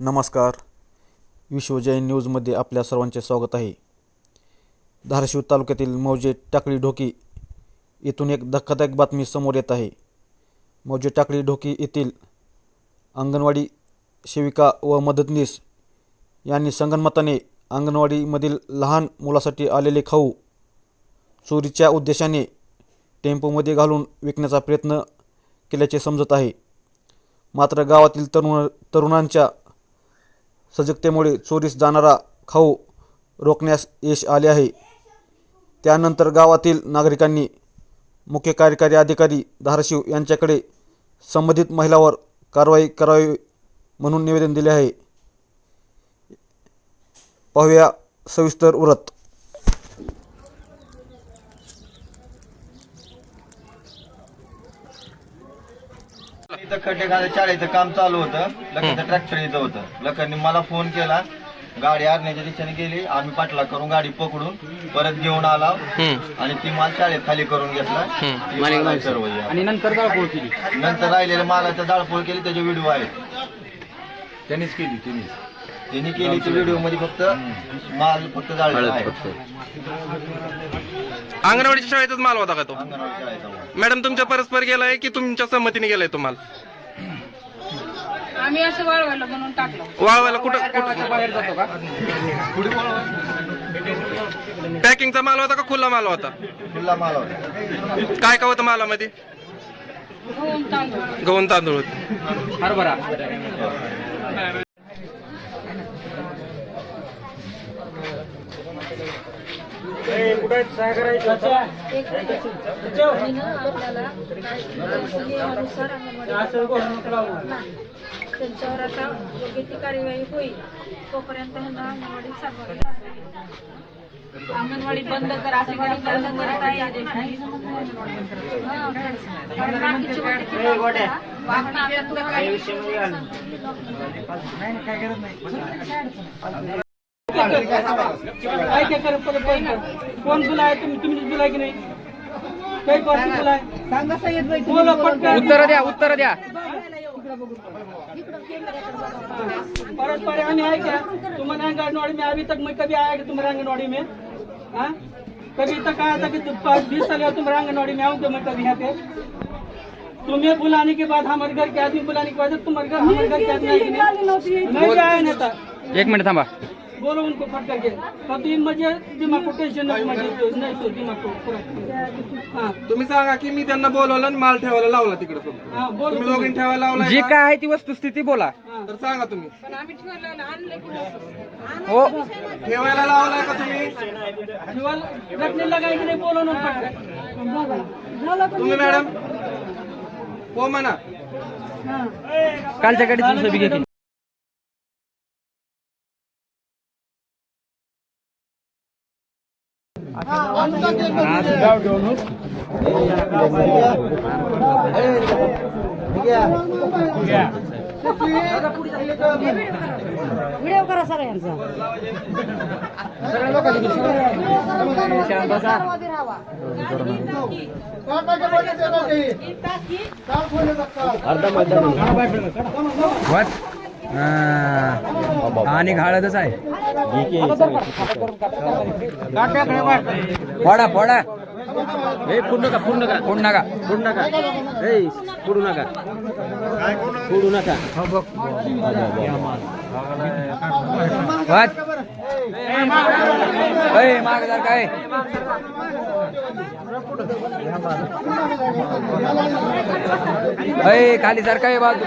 नमस्कार. विश्वजैन न्यूजमध्ये आपल्या सर्वांचे स्वागत आहे. धाराशिव तालुक्यातील मौजे टाकळी ढोकी येथून एक धक्कादायक बातमी समोर येत आहे. मौजे टाकळी ढोकी येथील अंगणवाडी सेविका व मदतनीस यांनी संगणमताने अंगणवाडीमधील लहान मुलासाठी आलेले खाऊ चोरीच्या उद्देशाने टेम्पोमध्ये घालून विकण्याचा प्रयत्न केल्याचे समजत आहे. मात्र गावातील तरुण तरुणांच्या सजगतेमुळे चोरीस जाणारा खाऊ रोखण्यास यश आले आहे. त्यानंतर गावातील नागरिकांनी मुख्य कार्यकारी अधिकारी धाराशिव यांच्याकडे संबंधित महिलावर कारवाई करावी म्हणून निवेदन दिले आहे. पाहूया सविस्तर व्रत इथं खड्डे खाली शाळेचं काम चालू होतं. लखनचं ट्रॅक्टर इथं होतं. लखनने मला फोन केला. गाडी आरण्याच्या दिशेने गेली. आम्ही पाठला करून गाडी पकडून परत घेऊन आला. आणि ती माल शाळेत खाली करून घेतला. ती माल आहे सर्व हे. आणि नंतर जाळपोळ केली. नंतर राहिलेल्या मालाचा जाळपोळ केली. त्याचे व्हिडिओ आहेत. त्यांनीच केली त्यांनीच. त्यांनी केली ती व्हिडिओमध्ये फक्त माल फक्त जाळलेला आहे. अंगणवाडीच्या शाळेतच माल होता का तो? अंगणवाडी शाळेचा माल. मॅडम तुमच्या परस्पर गेलाय की तुमच्या संमतीने गेलाय तो माल? आम्ही असं वळवायला म्हणून टाकलं. वाळवायला कुठं कुठं बाहेर जातो का? पॅकिंगचा माल होता का खुला माल होता? खुल्ला माल होता. काय काय होतं मालामध्ये? तांदूळ. गहून तांदूळ होते. हरभरा. नियमानुसार त्यांच्यावर आता योग्य ती कार्यवाही होईल तोपर्यंत ह्यांना अंगणवाडी अंगणवाडी बंद करा अंगणवाडी बंद करत आहे आदेश नाही हा. कारण बाकीचे म्हणते की बंद करा. बाकी त्यातलं काही काय पर पर तुम उत्तर द्या उत्तर द्या. आए क्या तुम्हारे आंगनवाड़ी में अभी तक मैं कभी आया कि तुम्हारे में कभी तक आया था कि बीस साल तुम्हारे में आऊँ क्या मैं कभी यहाँ पे तुम्हें बुलाने के बाद हमारे घर के आदमी बुलाने के बाद तुम्हारे घर हमारे घर के आदमी नहीं आया था एक मिनिट थांबा. बोलो उनको फट करके। तब तो इन मुझे दिमाग को टेंशन नहीं तो दिमाग हाँ। तुम्ही सांगा की मी त्यांना बोलवलं आणि माल ठेवायला लावला तिकडे तुम्ही दोघींनी ठेवायला लावलाय जी? काय आहे ती वस्तुस्थिती बोला. तर सांगा तुम्ही. पण आम्ही ठेवलं आणलं की हो. ठेवायला लावलाय का तुम्ही? दीवार रखने लगा है कि नहीं बोलो ना फट तुम्ही मॅडम? हो म्हणा. कालच्या गाडीची दुसरी घे व्हिडिओ करा सगळ्यांचा अर्धा हा. आणि घाळतच आहे. फोडा फोडा. हे पूर्ण नका पूर्ण नका. पूर्ण नका. पूर्ण नका. ए पुढू नका. पुढू नका. माग जर काय? खाली जर काय बाजू